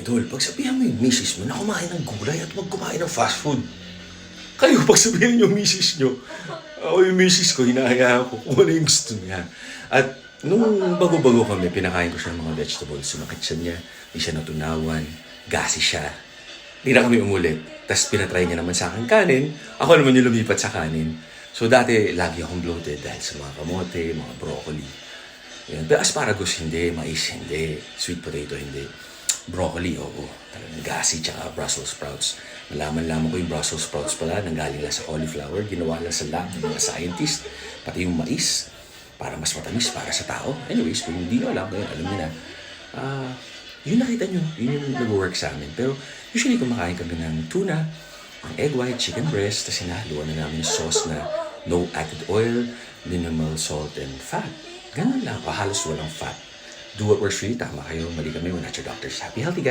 idol, pagsabihan mo yung misis mo na kumain ng gulay at huwag kumain ng fast food. Kayo, pagsabihan yung misis nyo, ako yung misis ko, hinahayaan ko kung ano yung gusto niya. At nung bago-bago kami, pinakain ko siya ng mga vegetables. Sumakit siya niya, di siya natunawan, gasi siya. Di na kami umulit. Tapos pinatry niya naman sa akin kanin. Ako naman yung lumipat sa kanin. So dati, lagi akong bloated dahil sa mga kamote, mga broccoli. Yan. Pero asparagus, hindi. Mais, hindi. Sweet potato, hindi. Broccoli, oo. Talagang gasi, tsaka Brussels sprouts. Nalaman-laman ko yung Brussels sprouts pala, nanggaling lang sa cauliflower. Ginawa lang sa lab ng mga scientist. Pati yung mais, para mas matamis para sa tao. Anyways, kung hindi nyo alam, ngayon alam nyo na. Ah, yun nakita nyo, yun yung nag-work sa amin. Pero usually kumakain kami ng tuna, ng egg white, chicken breast, tapos hinahaluan na namin yung sauce na no added oil, minimal salt and fat. Ganun lang, halos walang fat. Do what works for you, tama kayo, mali kami, we're not your doctors. Happy healthy guys!